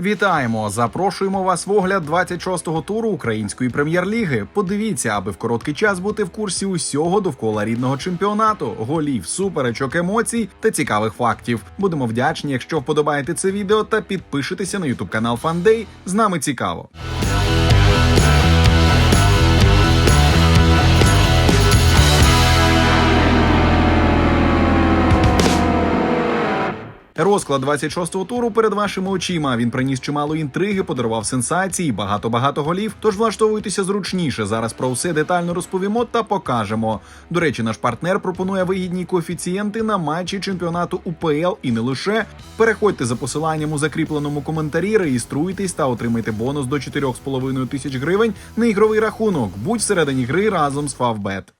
Вітаємо! Запрошуємо вас в огляд 26-го туру української прем'єр-ліги. Подивіться, аби в короткий час бути в курсі усього довкола рідного чемпіонату, голів, суперечок, емоцій та цікавих фактів. Будемо вдячні, якщо вподобаєте це відео та підпишетеся на ютуб канал Фандей. З нами цікаво. Розклад 26-го туру перед вашими очима. Він приніс чимало інтриги, подарував сенсації, багато-багато голів. Тож влаштовуйтеся зручніше. Зараз про все детально розповімо та покажемо. До речі, наш партнер пропонує вигідні коефіцієнти на матчі чемпіонату УПЛ і не лише. Переходьте за посиланням у закріпленому коментарі, реєструйтесь та отримайте бонус до 4,5 тисяч гривень на ігровий рахунок. Будь всередині гри разом з Фавбет.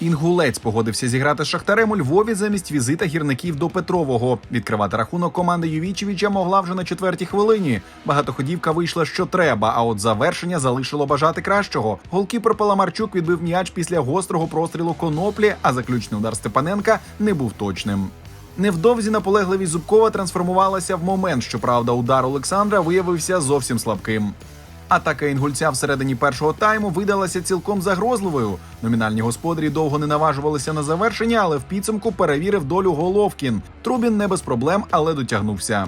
Інгулець погодився зіграти з Шахтарем у Львові замість візита гірників до Петрового. Відкривати рахунок команди Ювічевича могла вже на четвертій хвилині. Багатоходівка вийшла що треба, а от завершення залишило бажати кращого. Голкіпер Паламарчук відбив м'яч після гострого прострілу коноплі, а заключний удар Степаненка не був точним. Невдовзі наполегливість Зубкова трансформувалася в момент. Щоправда, удар Олександра виявився зовсім слабким. Атака інгульця всередині першого тайму видалася цілком загрозливою. Номінальні господарі довго не наважувалися на завершення, але в підсумку перевірив долю Головкін. Трубін не без проблем, але дотягнувся.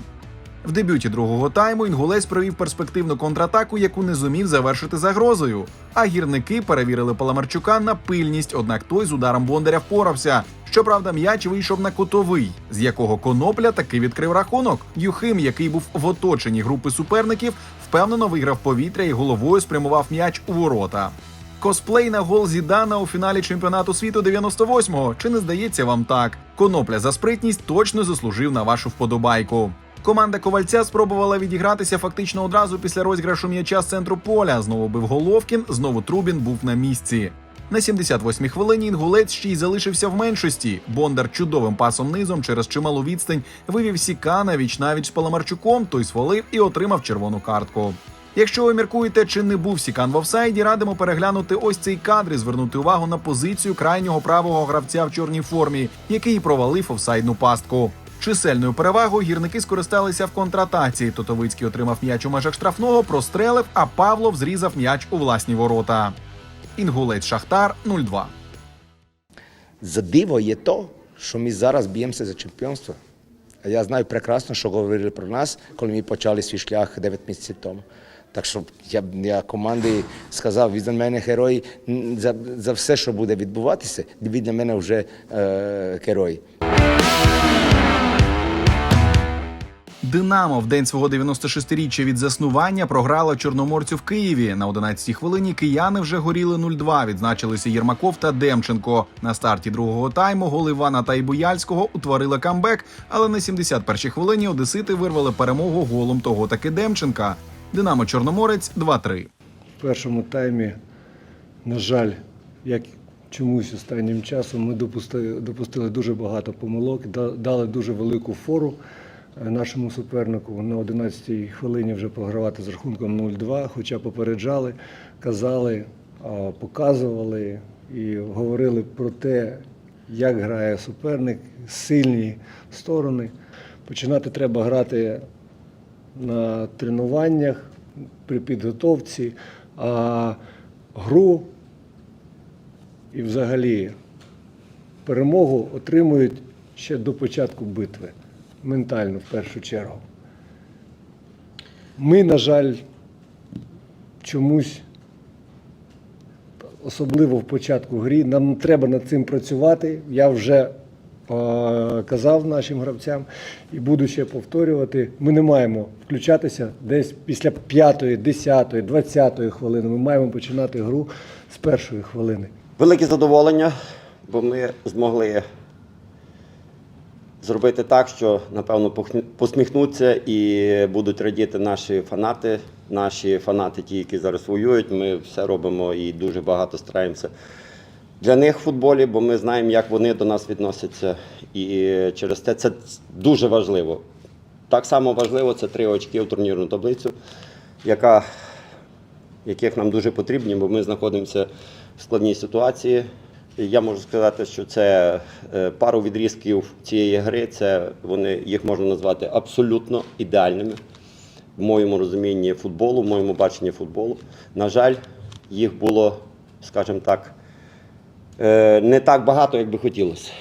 В дебюті другого тайму інгулець провів перспективну контратаку, яку не зумів завершити загрозою. А гірники перевірили Паламарчука на пильність, однак той з ударом Бондаря впорався. Щоправда, м'яч вийшов на кутовий, з якого конопля таки відкрив рахунок. Юхим, який був в оточенні групи суперників, впевнено виграв повітря і головою спрямував м'яч у ворота. Косплей на гол Зідана у фіналі чемпіонату світу 98-го. Чи не здається вам так? Конопля за спритність точно заслужив на вашу вподобайку. Команда ковальця спробувала відігратися фактично одразу після розіграшу м'яча з центру поля. Знову бив Головкін, знову Трубін був на місці. На 78-й хвилині інгулець ще й залишився в меншості. Бондар чудовим пасом низом через чималу відстань вивів Сікана віч навіч з Паламарчуком, той свалив і отримав червону картку. Якщо ви міркуєте, чи не був Сікан в офсайді, радимо переглянути ось цей кадр і звернути увагу на позицію крайнього правого гравця в чорній формі, який провалив офсайдну пастку. Чисельною перевагою гірники скористалися в контратаці. Тотовицький отримав м'яч у межах штрафного, прострелив, а Павлов зрізав м'яч у власні ворота. Інгулець Шахтар 0-2. За диво є то, що ми зараз б'ємося за чемпіонство. А я знаю прекрасно, що говорили про нас, коли ми почали свій шлях 9 місяців тому. Так що я, я команді сказав, ви для мене герой за, за все, що буде відбуватися, ви для мене вже е, герой. Динамо в день свого 96-річчя від заснування програла чорноморцю в Києві. На 11-й хвилині кияни вже горіли 0-2. Відзначилися Єрмаков та Демченко. На старті другого тайму гол Івана та Ібуяльського утворили камбек, але на 71-й хвилині одесити вирвали перемогу голом того таки Демченка. Динамо Чорноморець 2-3. В першому таймі, на жаль, як чомусь останнім часом ми допустили, допустили дуже багато помилок, дали дуже велику фору нашому супернику. На 11-й хвилині вже програвати з рахунком 0-2, хоча попереджали, казали, показували і говорили про те, як грає суперник, сильні сторони. Починати треба грати на тренуваннях, при підготовці, а гру і взагалі перемогу отримують ще до початку битви, ментально в першу чергу. Ми, на жаль, чомусь, особливо в початку грі, нам треба над цим працювати. Я вже е, казав нашим гравцям і буду ще повторювати. Ми не маємо включатися десь після 5, 10, 20 хвилини. Ми маємо починати гру з першої хвилини. Велике задоволення, бо ми змогли зробити так, що напевно посміхнуться і будуть радіти наші фанати. Наші фанати, ті, які зараз воюють, ми все робимо і дуже багато стараємося для них в футболі, бо ми знаємо, як вони до нас відносяться. І через те це дуже важливо. Так само важливо це три очки в турнірну таблицю, яка яких нам дуже потрібні, бо ми знаходимося в складній ситуації. Я можу сказати, що це е, пару відрізків цієї гри. Це вони їх можна назвати абсолютно ідеальними в моєму розумінні футболу, в моєму баченні футболу. На жаль, їх було, скажімо так, е, не так багато, як би хотілося.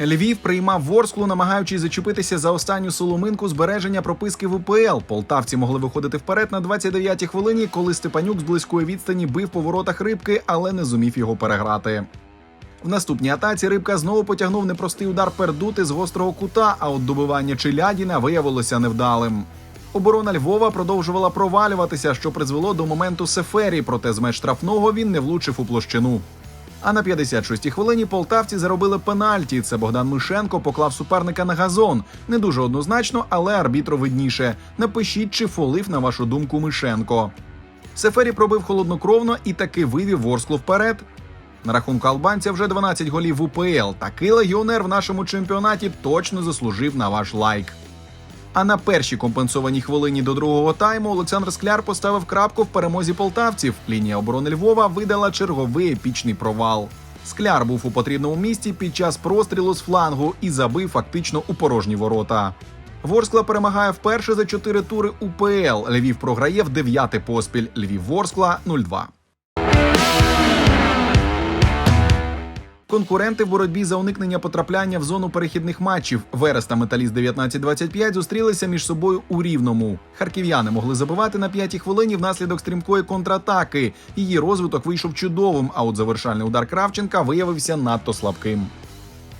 Львів приймав Ворсклу, намагаючись зачепитися за останню соломинку збереження прописки в УПЛ. Полтавці могли виходити вперед на 29-й хвилині, коли Степанюк з близької відстані бив по воротах рибки, але не зумів його переграти. В наступній атаці рибка знову потягнув непростий удар пердути з гострого кута, а от добивання Челядіна виявилося невдалим. Оборона Львова продовжувала провалюватися, що призвело до моменту Сефері, проте з меж штрафного він не влучив у площину. А на 56-й хвилині полтавці заробили пенальті. Це Богдан Мишенко поклав суперника на газон. Не дуже однозначно, але арбітру видніше. Напишіть, чи фолив, на вашу думку, Мишенко. Сефері пробив холоднокровно і таки вивів Ворсклу вперед. На рахунку албанця вже 12 голів в УПЛ. Такий легіонер в нашому чемпіонаті точно заслужив на ваш лайк. А на першій компенсованій хвилині до другого тайму Олександр Скляр поставив крапку в перемозі полтавців. Лінія оборони Львова видала черговий епічний провал. Скляр був у потрібному місці під час прострілу з флангу і забив фактично у порожні ворота. Ворскла перемагає вперше за чотири тури УПЛ. Львів програє в дев'яте поспіль. Львів Ворскла 0-2. Конкуренти в боротьбі за уникнення потрапляння в зону перехідних матчів Верес та Металіст 19-25 зустрілися між собою у рівному. Харків'яни могли забивати на п'ятій хвилині внаслідок стрімкої контратаки. Її розвиток вийшов чудовим, а от завершальний удар Кравченка виявився надто слабким.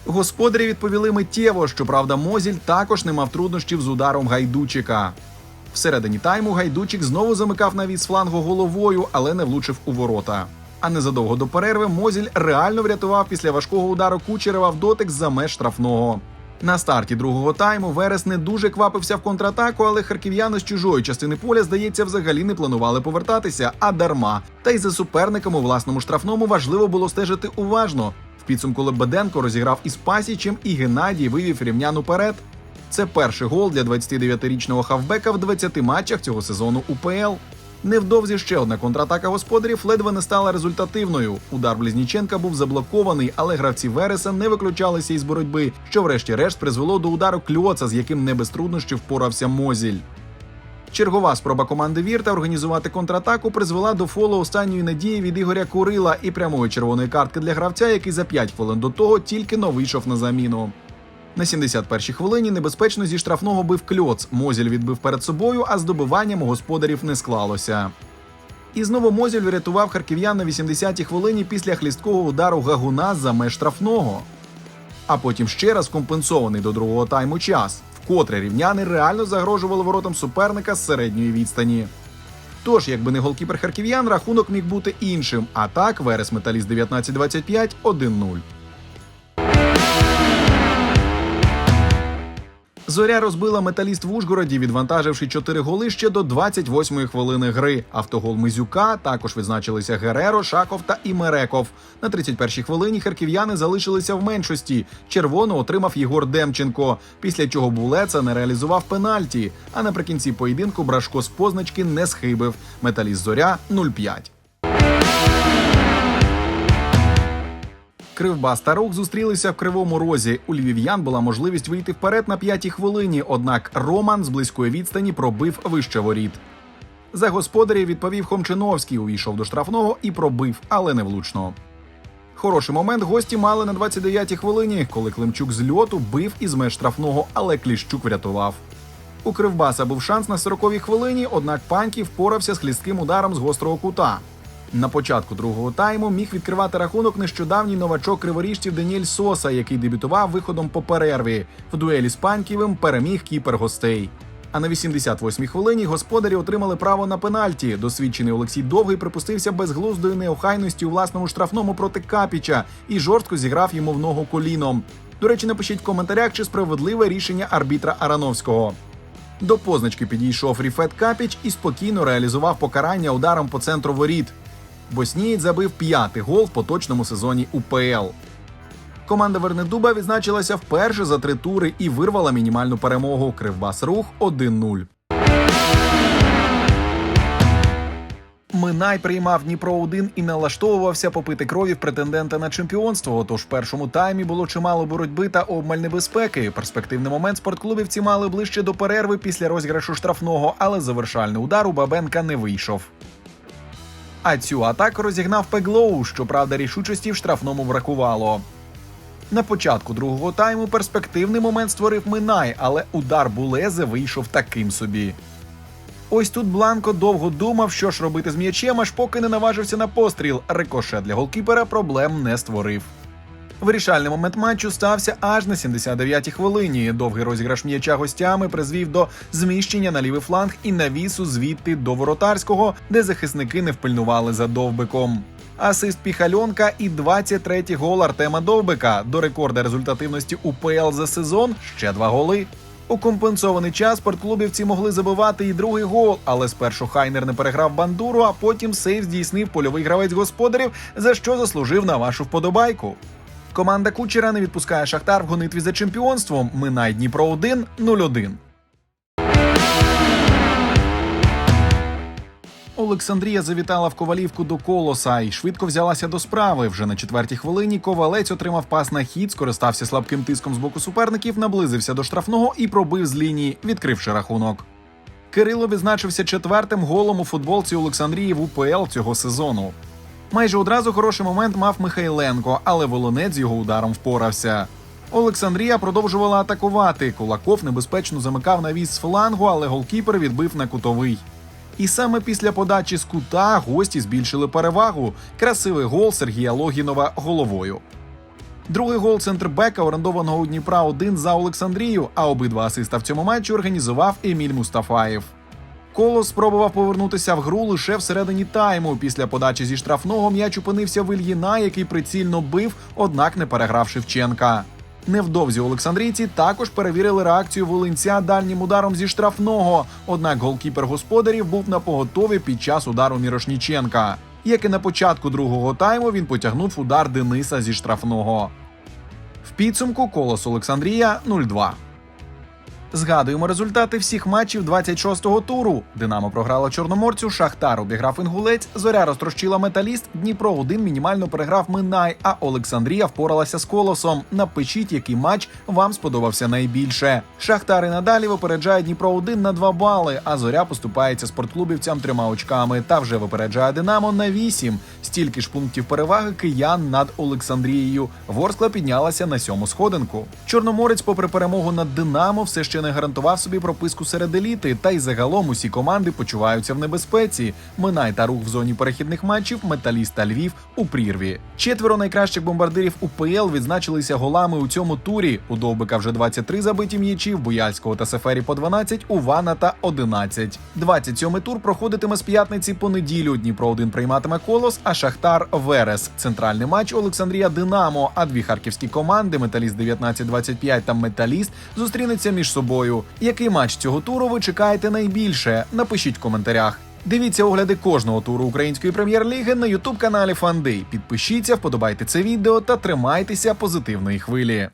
Господарі відповіли миттєво. Щоправда, Мозіль також не мав труднощів з ударом гайдучика. Всередині тайму гайдучик знову замикав навіс флангу головою, але не влучив у ворота. А незадовго до перерви Мозіль реально врятував після важкого удару Кучерева в дотик за меж штрафного. На старті другого тайму Верес не дуже квапився в контратаку, але харків'яни з чужої частини поля, здається, взагалі не планували повертатися, а дарма. Та й за суперником у власному штрафному важливо було стежити уважно. В підсумку Лебеденко розіграв із Пасічем, і Геннадій вивів рівнян уперед. Це перший гол для 29-річного хавбека в 20 матчах цього сезону УПЛ. Невдовзі ще одна контратака господарів ледве не стала результативною. Удар Близніченка був заблокований, але гравці Вереса не виключалися із боротьби, що врешті-решт призвело до удару кльоца, з яким не без труднощів впорався Мозіль. Чергова спроба команди Вірта організувати контратаку призвела до фолу останньої надії від Ігоря Курила і прямої червоної картки для гравця, який за 5 хвилин до того тільки но вийшов на заміну. На 71-й хвилині небезпечно зі штрафного бив кльоц. Мозіль відбив перед собою, а з добиванням господарів не склалося. І знову Мозіль врятував харків'ян на 80-й хвилині після хлісткого удару гагуна за меж штрафного. А потім ще раз компенсований до другого тайму час, вкотре рівняни реально загрожували воротам суперника з середньої відстані. Тож, якби не голкіпер харків'ян, рахунок міг бути іншим. А так, Верес Металіст 19-25 1-0. Зоря розбила металіст в Ужгороді, відвантаживши 4 голи ще до 28-ї хвилини гри. Автогол Мизюка також відзначилися Гереро, Шаков та Імереков. На 31-й хвилині харків'яни залишилися в меншості. Червоно отримав Єгор Демченко. Після чого Булеца не реалізував пенальті. А наприкінці поєдинку Брашко з позначки не схибив. Металіст Зоря 0-5. Кривбас та зустрілися в кривому розі. У львів'ян була можливість вийти вперед на п'ятій хвилині. Однак Роман з близької відстані пробив вище воріт. За господарів відповів Хомчиновський, увійшов до штрафного і пробив, але не влучно. Хороший момент гості мали на 29-й хвилині, коли Климчук з льоту бив із меж штрафного, але Кліщук врятував. У Кривбаса був шанс на 40-й хвилині, однак Паньків впорався з хлістким ударом з гострого кута. На початку другого тайму міг відкривати рахунок нещодавній новачок криворіжців Даніель Соса, який дебютував виходом по перерві. В дуелі з Паньківим переміг кіпер гостей. А на 88-й хвилині господарі отримали право на пенальті. Досвідчений Олексій Довгий припустився безглуздої неохайності у власному штрафному проти Капіча і жорстко зіграв йому в ногу коліном. До речі, напишіть в коментарях, чи справедливе рішення арбітра Арановського. До позначки підійшов Ріфет Капіч і спокійно реалізував покарання ударом по центру воріт. Боснієць забив п'ятий гол в поточному сезоні УПЛ. Команда Вернедуба відзначилася вперше за три тури і вирвала мінімальну перемогу. Кривбас Рух 1-0. Минай приймав Дніпро 1 і налаштовувався попити крові в претендента на чемпіонство. Отож, в першому таймі було чимало боротьби та обмаль небезпеки. Перспективний момент спортклубівці мали ближче до перерви після розіграшу штрафного, але завершальний удар у Бабенка не вийшов. А цю атаку розігнав Пеглоу, щоправда, рішучості в штрафному бракувало. На початку другого тайму перспективний момент створив Минай, але удар Булезе вийшов таким собі. Ось тут Бланко довго думав, що ж робити з м'ячем, аж поки не наважився на постріл. Рикошет для голкіпера проблем не створив. Вирішальний момент матчу стався аж на 79-й хвилині. Довгий розіграш м'яча гостями призвів до зміщення на лівий фланг і навісу звідти до воротарського, де захисники не впильнували за довбиком. Асист Піхальонка і 23-й гол Артема Довбика. До рекорда результативності УПЛ за сезон ще два голи. У компенсований час спортклубівці могли забивати і другий гол, але спершу Хайнер не переграв бандуру, а потім сейв здійснив польовий гравець господарів, за що заслужив на вашу вподобайку. Команда Кучера не відпускає Шахтар в гонитві за чемпіонством. Минай Дніпро 1 0-1. Олександрія завітала в Ковалівку до колоса і швидко взялася до справи. Вже на четвертій хвилині ковалець отримав пас на хід, скористався слабким тиском з боку суперників, наблизився до штрафного і пробив з лінії, відкривши рахунок. Кирило відзначився четвертим голом у футболці Олександрії в УПЛ цього сезону. Майже одразу хороший момент мав Михайленко, але волонець його ударом впорався. Олександрія продовжувала атакувати. Кулаков небезпечно замикав навіс з флангу, але голкіпер відбив на кутовий. І саме після подачі з кута гості збільшили перевагу. Красивий гол Сергія Логінова головою. Другий гол центрбека, орендованого у Дніпра 1 за Олександрію, а обидва асиста в цьому матчі організував Еміль Мустафаєв. Колос спробував повернутися в гру лише всередині тайму. Після подачі зі штрафного м'яч опинився в який прицільно бив, однак не переграв Шевченка. Невдовзі Олександрійці також перевірили реакцію волинця дальнім ударом зі штрафного. Однак голкіпер господарів був на поготові під час удару Мірошніченка. Як і на початку другого тайму, він потягнув удар Дениса зі штрафного. В підсумку колос Олександрія 0-2. Згадуємо результати всіх матчів 26-го туру. Динамо програла Чорноморцю, Шахтар обіграв Інгулець, Зоря розтрощила металіст, Дніпро 1 мінімально переграв Минай, а Олександрія впоралася з колосом. Напишіть, який матч вам сподобався найбільше. Шахтар і надалі випереджає Дніпро 1 на 2 бали, а зоря поступається спортклубівцям трьома очками та вже випереджає Динамо на 8. Стільки ж пунктів переваги киян над Олександрією. Ворскла піднялася на сьому сходинку. Чорноморець, попри перемогу над Динамо, все ще не гарантував собі прописку серед еліти, та й загалом усі команди почуваються в небезпеці. Минай та рух в зоні перехідних матчів, металіст та Львів у прірві. Четверо найкращих бомбардирів УПЛ відзначилися голами у цьому турі. У Довбика вже 23 забиті м'ячі, в Буяльського та Сефері по 12, у Вана та 11. 27-й тур проходитиме з п'ятниці по неділю. Дніпро 1 прийматиме колос, а Шахтар Верес. Центральний матч Олександрія Динамо. А дві харківські команди Металіст 19-25 та Металіст зустрінуться між собою. Який матч цього туру ви чекаєте найбільше? Напишіть в коментарях. Дивіться огляди кожного туру української прем'єр-ліги на ютуб каналі Фандей. Підпишіться, вподобайте це відео та тримайтеся позитивної хвилі.